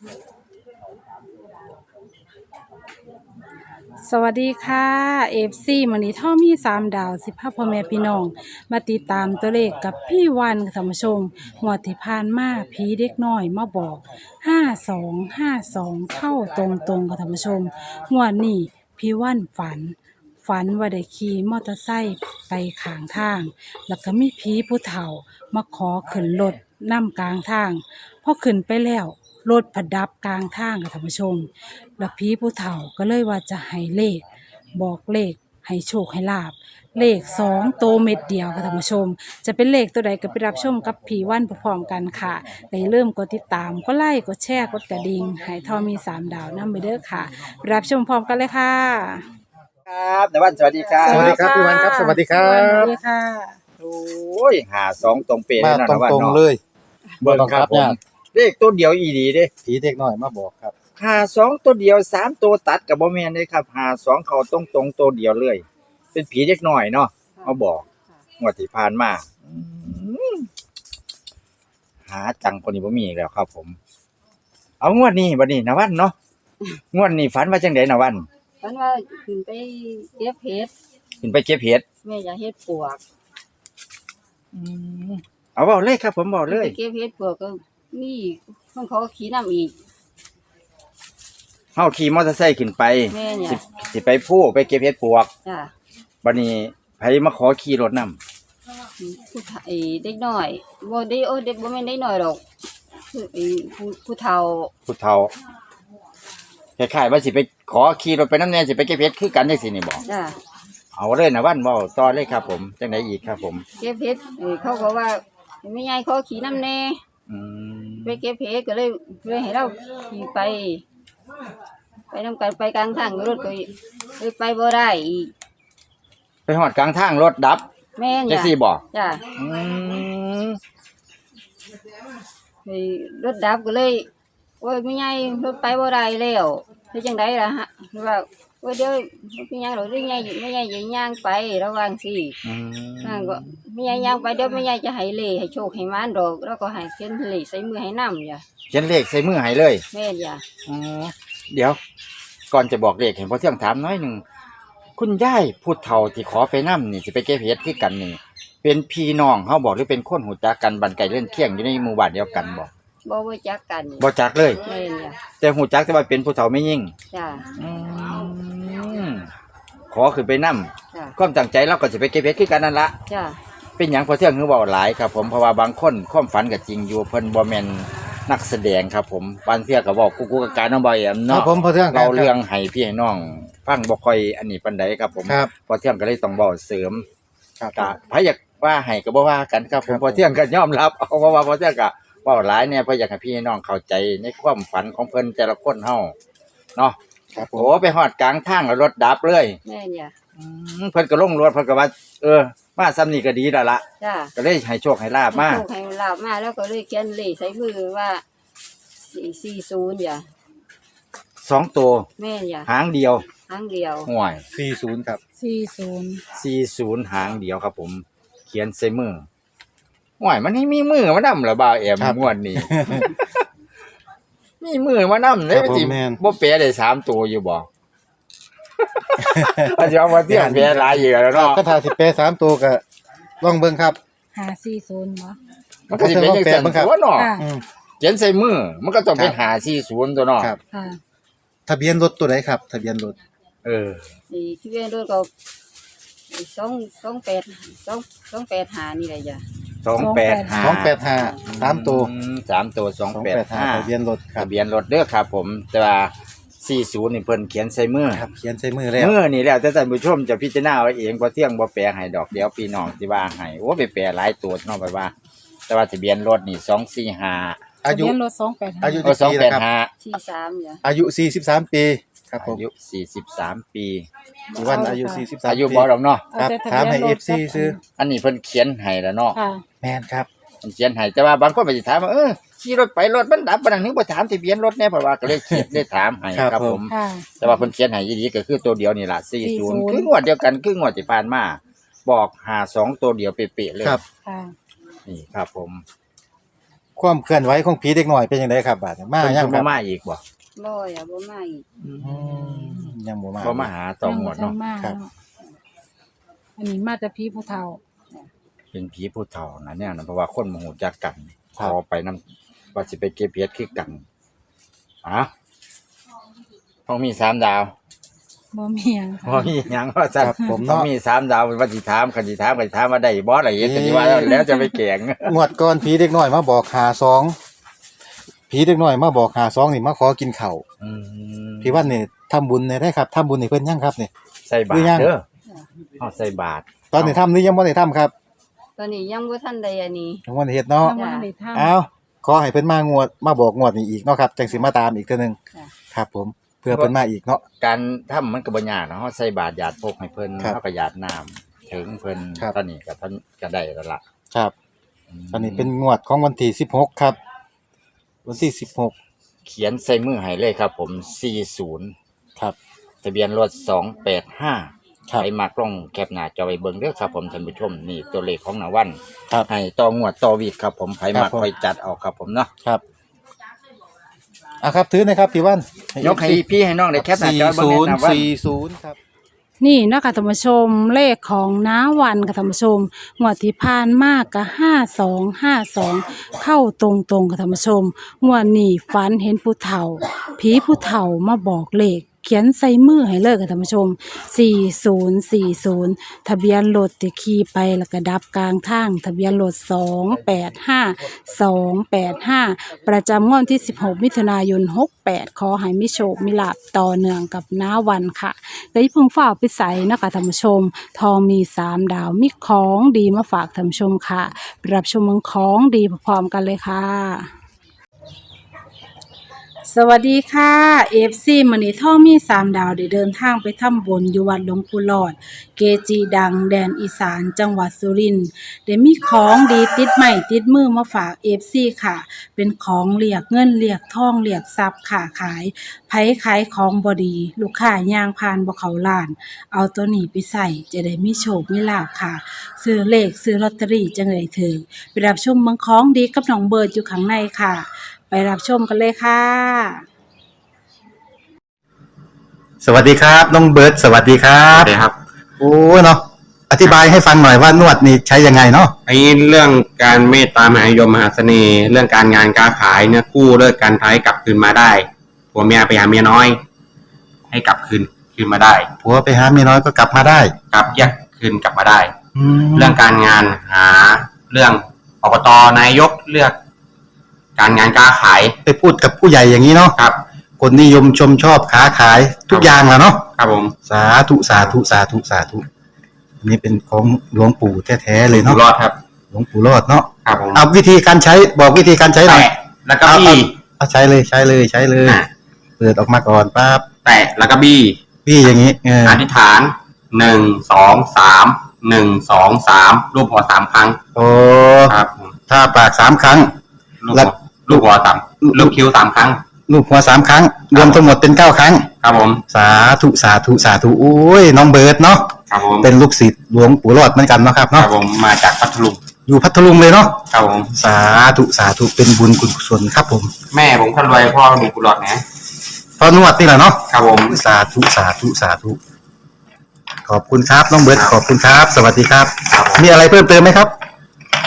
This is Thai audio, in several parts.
สวัสดีค่ะเอฟซีมันนี้ท่อมีสามดาวสิบห้าพ่อแม่พี่น้อง มาติดตามตัวเลขกับพี่วันค่ะท่านผู้ชมงวดที่ผ่านมาผีเด็กน้อยมาบอกห้าสองห้าสองเข้าตรงตรงๆค่ะท่านผู้ชมงวดนี้พี่วันฝัน ฝันว่าได้ขี่มอเตอร์ไซค์ไปข้างทาง แล้วก็มีผีผู้เฒ่ามาขอขึ้นรถนํกลางทางพอขึ้นไปแล้ว รถผดับกลางทางค่ะท่านผู้ชม แล้วผีผู้เฒ่าก็เลยว่าจะให้เลข บอกเลขให้โชคให้ลาบ เลขสองโตวเม็ดเดียวค่ะท่านผู้ชม จะเป็นเลขตัวใดก็ไปรับชมกับผีวันพร้อมๆกันค่ะในเริ่มกดติดตามก็ไลค์กดแชร์กดกระดิ่งให้ทอมีสามดาวนั่ไปเด้อค่ะไปรับชมพร้อมกันเลยค่ะครับนวันสวัสดีครับ สวัสดีครับพี่วันครับสวัสดีครับ สวัสดีค่ะ โอ้ยหาสองตรงเป๊ะมาเลยเนาะตนวันรงเนาะๆเลยเบิ่งครับผเนี่มย เลขตัวเดียวอีดีเด้ผีเด็กน้อยมาบอกครับ หาสองตัวเดียวสามตัวตัดกับบ่แม่นเลยครับหาสองเขาตรงตรงๆตัวเดียวเลย เป็นผีเล็กน้อยเนาะมาบอกงวดที่ผ่านมาอืมหาจังคนนี้บ่มีอีกแล้วครับ ผม เอางวดนี้บัดนี้นวันเนาะงวดนี้ฝันว่าจังไดนวันฝันว่าขึ้นไปเก็บเห็ดขึ้นไปเก็บเห็ดแม่อยากเห็ดปวกอืมเอาเว้าเลยครับ ผมบอกเลย ไปเก็บเห็ดปวกก็ นี่ต้องเขาขี่น้ำอีก เฮาขี่มอเตอร์ไซค์ขึ้นไป แม่เนี่ย สิสิไปผู้ไปเก็บเห็ดปวกจ้ะบัดนี้ไผมาขอขี่รถนํผู้ไทยเด็กน้อยบ่ได้โอ้เด็กบ่แม่นเด็กน้อยหรอกคือไอ้ผู้ผู้เฒ่าผู้เฒ่าคล้ายๆว่าสิไปขอขี่รถไปน้ำแน่สิไปเก็บเห็ดคือกันจังซี่นี่บ่จ้ะเอาเลยนะวันเว้าต่อเลยครับผมจังไดอีกครับผม เก็บเห็ดเอ้ยเขาก็ว่าไม่ยายเขาขี่น้ำแน่ อืมไปเก็บเห็ดก็เลยเลยให้เราขี่ไป ไปนํกันไปกลางทางรถก็เลยไปบ่ได้อีกไปฮอดกลางทางรถดับแม่นจังจ้ะซี่บ่จ้ะอืมไอ้รถดับก็เลยโอ้ยไม่ใหญ่รถไปบ่ได้แล้วเฮ็ดจังไดล่ะฮะว่า โอ้ยเดี๋ยวไม่ใหญ่หรอกไม่ใหญ่ไม่ใหญ่อย่าย่างไประวังสิอืมนั่นก็ไม่ใหญ่ย่างไปเดี๋ยวไม่ใหญ่จะให้เลให้โชคให้มานดอก แล้วก็ให้เขียนเลใส่มือให้นำจ้ะเขียนเลขใส่มือให้เลยแม่นจ้ะอ๋อเดี๋ยว ก่อนจะบอกเลขเห็นพอเที่ยงถามน้อยหนึงคุณยายผู้เฒ่าที่ขอไปนํนี่สิไปเก็บเห็ดคือกันนี่ เป็นพี่น้องเฮาบอกหรือเป็นคนหูจักกันบันไก่เล่นเคียงอยู่ในหมู่บ้านเดียวกันบ่บ่รู้จักกันบ่จักเลย แม่นจ้ะแต่หูจักแต่ว่าเป็นผู้เฒ่าไม่ยิ่งจ้ะอืม ขอขึ้นไปนํจ้ะความตั้งใจเราก็สิไปเก็บเห็ดคือกันนั่นละ จ้ะเป็นหยังพอเที่ยงคือเว้าหลายครับผมเพราะว่าบางคนความฝันก็จริงอยู่เพิ่นบ่แม่นนักแสดงครับผมบางเที่ยก็เว้ากุ๊กๆกากๆน้องบ่อยแอมครัเนาะบผมพอเที่ยงคเราบเรื่องให้พี่ให้น้อง ฟังบ่ค่อยอันนี้ปานใดครับผมครับ พอเที่ยงก็เลยต้องเว้าเสริมครับ ก็ไผอยากว่าให้ก็บ่ว่ากันครับผครัมบ พอเที่ยงก็ยอมรับเอาเพราะว่าพอเที่ยงก็เว้าหลายเนี่ยเพื่ออยากให้พี่ให้น้องเข้าใจในความฝันของเพิ่นแต่ละคนเฮาเนาะ ครับผโอ้มไปฮอดกลางทางแล้วรถดับเลยแม่นจ้ะอืมเพิ่นก็ลงรถเพิ่นก็ว่าเออมาซ้ำนี่ก็ดีแล้วล่ะจ้ะก็เลยให้โชคให้ลาบมาให้โชคให้ลาบมาแล้วก็เลยเขียนเลใส่มือว่า440จ้ะสองตัวแม่นจ้ะหางเดียวครั้งเดียวห่วยสี่ศูนย์ครับสี่ศูนย์40หางเดียวครับ ผม เขียนใส่มือห่วยมันนี่มีมือมานํเหรอบ่าวแอมครับงวดนี้ มีมือมานํเลยครับผมสิแม่น บ่แปลได้สามตัวอยู่บ่ อาจจะเอามาเที่ยงแปลหลายอยู่แล้วเนาะก็ทาสิเปสามตัวก็ลองเบิ่งครับห้าสี่ศูนย์เนาะมันก็สิเป็นจังซั่นผมก็เที่ยงว่าแปลกมั้งครับตัวเนาะค่ะอืม เขียนใส่มือ มันก็ต้องเป็นครับ540ตัวเนาะครับ ค่ะทะเบียนรถตัวไหนครับ ทะเบียนรถเออ นี่ที่เวียนรถก็สองสองแปดสองสองแปดหานี่แหละจ้ะ สองแปด285ห้าสามตัวอืมสามตัวสองแปดห้าทะ285เบียนรถครัทะบเบียนรถเด้อครับ ผมแต่ว่า40นี่เพิ่นเขียนใส่มือครับเขียนใส่มือแล้วมือนี่แล้วแต่ท่านผู้ชมจะพิจารณาเอาเองว่าเที่ยงบ่แปลให้ดอกเดี๋ยวพี่น้องสิว่าให้โอ้ไปแปลหลายตัวเนาะไปว่า แต่ว่าทะเบียนรถนี่245อายุทะเบีนรถสองแปดห้าอายุก็กี่ปีแล้วครับ285ที่สามจ้ะอายุสี่สิบสามปี ครับผมอายุ 43 ปีพี่วันอายุสี่สิบสามอายุปีบ่ดอกเนาะครับถามให้ FC ซื้ออันนี้เพิ่นเขียนให้แล้วเนาะค่ะ แมนครับ เพิ่นเขียนให้แต่ว่าบางคนไปสิถามว่าเออขี่รถไปรถมันดับปานนั้นนึกบ่ถามทะเบียนรถแน่เพราะว่าก็เลยเขียนได้ถามให้ครับครับผผม ม ค่ะ แต่ว่าเพิ่นเขียนให้ดีๆก็คือตัวเดียวนี่ล่ะ40 40 คืองวดเดียวกันคืองวดที่ผ่านมาบอก52ตัวเดียวเป๊ะๆเลยครับ ค่ะ นี่ครับผมความเคลื่อนไหวของผีเด็กน้อยเป็นยังไงครับบาดนี้มาเพิ่นยังคบ่รับมาอีกบ่ บ่อย่าบ่มาอีกอืมยังบ่มาบ่มาหาต่อหมวดเนาะยังบ่ทัมครับ เนาะอันนี้มาแต่พี่ผู้เฒ่าเป็นผีผู้เฒ่านะเนี่ยนะเพราะว่าคนบ่ฮู้จักกันครับพอไปนํว่าสิไปเก็บเห็ดคือกันอะต้องมีสามดาวบ่มีหยังบ่ค่ะมีหยังว่าซั่นครับผมต้องเนาะมีสามดาวว่าสิถามคันสิถามก็สิถามว่าได้บ่ล่ะเฮ็ดก็สิว่าแล้วแล้วจะไปแกล้งงวดก่อนผีเด็กน้อยมาบอกหาสอง ผีเด็กน้อยมาบอกหาสองนี่มาขอกินข้าวอืมพี่วันนี่ทำบุญเนี่ยได้ครับทำบุญให้เพิ่นยังครับนี่ใส่บาหรืตอยัรงเด้อเอาใส่บาตรตอนนี้ทำหรือยังบ่ได้ทำครับตอนนี้ยังบ่ทันได้อันนี้ ยังบ่ได้เฮ็ดเนาะยังบ่ทันได้ทำเอาขอให้เพิ่นมางวดมาบอกงวดนี้อีกเนาะครับจังสิมาตามอีกเทื่อนึงค่ะ ครับ ผมเพื่อเพิ่นมาอีกเนาะ การทำมันก็บ่ยากเนาะเฮาใส่บาตรหยาดพกให้เพิ่นครับเฮาก็หยาดน้ำถึงเพิ่นครับ ตอนนี้ก็ท่านก็ได้แล้วล่ะครับอันนี้เป็นงวดของวันที่16 ครับ วันที่16เขียนใส่มือให้เลยครับ ผม 40 ครับ ทะเบียนรถ 285ครับไปมากล้องแคปหน้าจอไว้เบิ่งเด้อครับ ผมท่านผู้ชมนี่ตัวเลขของนาวันครับ ให้ต่องวดต่อวีคครับ ผมไผครัมาบผมค่อยจัดเอาครับผมเนาะครับอะครับถือหนะครับพี่วันยกให้พี่ให้น้องได้แคปหน้าจอเบิ่งแนะนำว่า40ครับ นี่นาะคะท่านผู้ชมเลขของน้าวันค่ะท่านผู้ชมงวดที่ผ่านมากก็ห้าสองห้าสองเข้าตรงตรงค่ะท่านผู้ชมงวดนี้ฝันเห็นผู้เฒ่า ผีผู้เฒ่ามาบอกเลขเขียนใส่มือให้เลยค่ะท่านผู้ชม 4040 ทะเบียนรถที่ขี่ไปแล้วก็ดับกลางทาง ทะเบียนรถ285 285 ประจำงวดที่ 16 มิถุนายน 68 ขอให้มิโชคมิลาบต่อเนื่องกับน้าวันค่ะ ก็อย่าเพิ่งฝ้าไปใส่นะคะท่านผู้ชม ทองมีสามดาวมีของดีมาฝากท่านผู้ชมค่ะปรับชมเมืองของดีพร้อมๆกันเลยค่ะ สวัสดีค่ะเอฟซีมันนี่ท่องมีสามดาวได้เดินทางไปทำบุญอยู่วัดหลวงปู่หลอด เกจีดังแดนอีสานจังหวัดสุรินทร์ได้มีของดีติดใหม่ติดมือมาฝากเอฟซีค่ะ เป็นของเรียกเงินเรียกทองเรียกทรัพย์ค่ะขายไผขายของบอดี ลูกค้าย่างพานบ่เขาล้าน เอาตัวนี้ไปใส่จะได้มีโชคมีลาภค่ะ ซื้อเลขซื้อลอตเตอรี่จังเลยถึงไปรับชมเมืองของดีกับน้องเบิร์ดอยู่ข้างในค่ะ ไปรับชมกันเลยค่ะ สวัสดีครับน้องเบิร์ดสวัสดีครัครับบครับ โอ้เนาะอธิบายให้ฟังหน่อยว่านวดนี่ใช้ยังไงเนาะไอ้เรื่องการเมตตามหานิยมมหาเสน่ห์เรื่องการงานการขายเนี่ยกู้เลิกการท้ายกลับคืนมาได้ผัวเมียไปหาเมียน้อย ให้กลับคืนคืนมาได้ผัวไปหาเมียน้อยก็กลับมาได้กลับแยกคืนกลับมาได้แล้เรื่วองการงานหาเรื่องอบตนายกเลือก การงานการขายไปพูดกับผู้ใหญ่อย่างนี้เนาะครับ คนนิยมชมชอบค้าขายทุกอย่างแหล้วเนาะครับผมสาธุสาธุสาธุสาธุอันนี้เป็นของหลวงปู่แท้ๆเลยอยู่เนาะรอดครับ หลวงปู่รอดเนาะครับผมเอาวิธีการใช้บอกวิธีการใช้หน่อยแตะแล้วก็บี้ เอาใช้เลยใช้เลยใช้เลยอะ เปิดออกมาก่อนปั๊บแตะแล้วก็บี้พี่อย่างนี้เอออธิษฐานหนึ่งสองสามหนึ่งสองสามรูปหัวสามครั้งโอ้ครับผมถ้าปากสามครั้งลูกแล้หัวว ลูกหัวสามลูกคิ้วสามครั้ง ลูกหัวสามครั้ง รวมทั้งหมดเป็นเก้าครั้ง ครับผม สาธุสาธุสาธุโอ้ยน้องเบิร์ดเนาะครับผมเป็นลูกศิษย์หลวงปู่รอดเหมือนกันเนาะครับครัเนาะบผมมาจากพัทลุงอยู่พัทลุงเลยเนาะครับผม สาธุสาธุเป็นบุญกุศลครับผมแม่ผมคนรวยพ่อมีกุหลาบนะพอนวดนี่แหละเนาะครับผม สาธุสาธุสาธุขอบคุณครับน้องเบิร์ดขอบคุณครับ สวัสดีครับ ครับผม มีอะไรเพิ่มเติมไหมครับ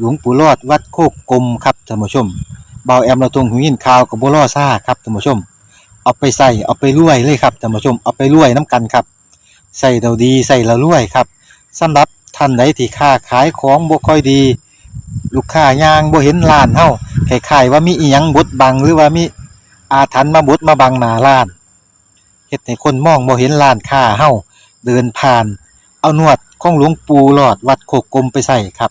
หลวงปู่รอดวัดโคกกลมครับท่านผู้ชมเบาแอมเราตรงหูยินข่าวกับบัวล่อซ่าครับท่านผู้ชม เอาไปใส่เอาไปรวยเลยครับท่านผู้ชมเอาไปรวยน้ำกันครับใส่เราดีใส่เรารวยครับสำหรับท่านใดที่ค้าขายของบ่ค่อยดี ลูกค้ายางบ่เห็นร้านเฮาคล้ายว่ามีอีหยังบดบังหรือว่ามีอาถรรพ์มาบดมาบังหน้าร้านเฮ็ดให้คนมองบ่เห็นร้านค้าเฮาเดินผ่าน เอานวดของหลวงปู่หลอดวัดโคกกลมไปใส่ครับ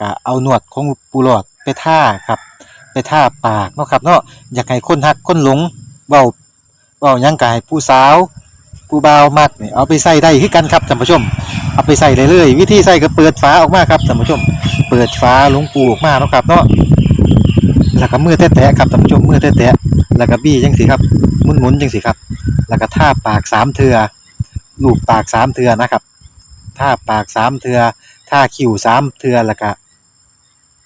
ก็เอาหนวดของปูหลอดไปท่าครับไปท่าปากเนาะครับเนาะอยากให้คนหักคนหลงเบาเบายังกายผู้สาวผู้เบามักเนี่ยเอาไปใส่ได้คือกันครับท่านผู้ชม เอาไปใส่เลยเลยวิธีใส่ก็เปิดฝาออกมาครับท่านผู้ชม เปิดฝาหลวงปูออกมาเนาะครับเนาะแล้วก็มือแตะๆครับท่านผู้ชมมือแตะๆแล้วก็บี้จังสิครับหมุนๆจังสิครับ แล้วก็ท่าปากสามเทือลูบปากสามเทือนะครับท่าปากสามเทือท่าคิ้วสามเทือแล้วก็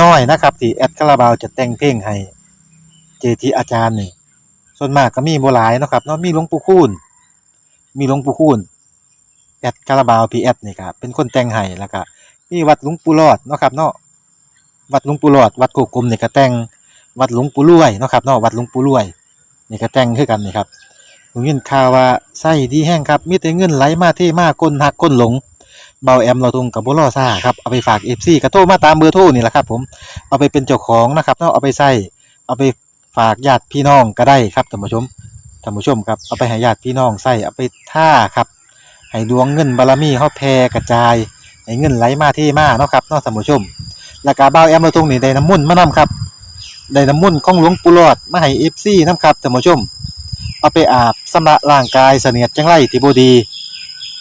น้อยนะครับ ที่แอดคาราบาวจะแต่งเพลงให้เจทีอาจารย์นี่ ส่วนมากก็มีบ่หลายนะครับเนาะมีหลวงปู่คูณมีหลวงปู่คูณแอดคาราบาวพีแอดนี่ครับเป็นคนแต่งให้แล้วก็มีวัดหลวงปู่รอดนะครับเนาะวัดหลวงปู่รอด วัดโกกลมนี่ก็แต่งวัดหลวงปู่รวยนะครับเนาะวัดหลวงปู่รวยนี่ก็แต่งคือกันนี่ครับผมยินข่าวว่าไส้ดีแห้งครับมีแต่เงินไหลมาเทมาคนหักคนหลง เบาแอมเราตรงกับบุรอซ่าครับเอาไปฝากเอฟซีกระโทรมาตามเบอร์โทรนี่แหละครับ ผมเอาไปเป็นเจ้าของนะครับเนาะเอาไปใส่เอาไปฝากญาติพี่น้องก็ได้ครับท่านผู้ชมท่านผู้ชมครับเอาไปให้ญาติพี่น้องใส่เอาไปท่าครับให้ดวงเงินบารมีเฮาแผ่กระจายให้เงินไหลมาเทมาเนาะครับเนาะท่านผู้ชมแล้วก็เบาแอมเราตรงนี่ได้น้ำมุ่นมานํครับได้น้ำมุ่นของหลวงปู่หลอดมาให้เอฟซีนํครับท่านผู้ชมเอาไปอาบสำระร่างกายเสนียดจังไรที่บดี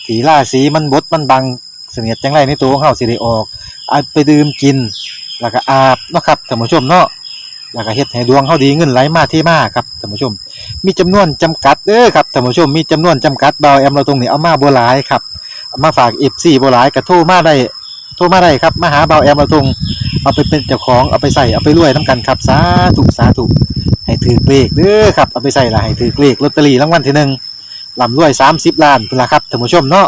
ถีล่าสีมันบดมันบัง เสนียดจังไรในตัวของเฮาสิได้ออกเอาไปดื่มกิน แล้วก็อาบเนาะครับท่านผู้ชมเนาะแล้วก็เฮ็ดให้ดวงเฮาดีเงินไหลมาเทมาครับท่านผู้ชม มีจำนวนจำกัดเด้อครับท่านผู้ชมมีจำนวนจำกัดเบาแอมเราตรงนี้เอามาบ่หลายครับามาฝาก FC บ่หลายก็โทรมาได้โทรมาได้ครับมาหาเบาแอมเราตรงเอาไปเป็นเจ้าของเอาไปใส่เอาไปรวยนํกันครับสาธุสาธุให้ถือเลขเด้อครับเอาไปใส่ละให้ถือเลขลอตเตอรี่รางวัลที่หนึ่งลำรวยสามสิบล้านเป็นละครับท่านผู้ชมเนาะ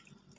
พ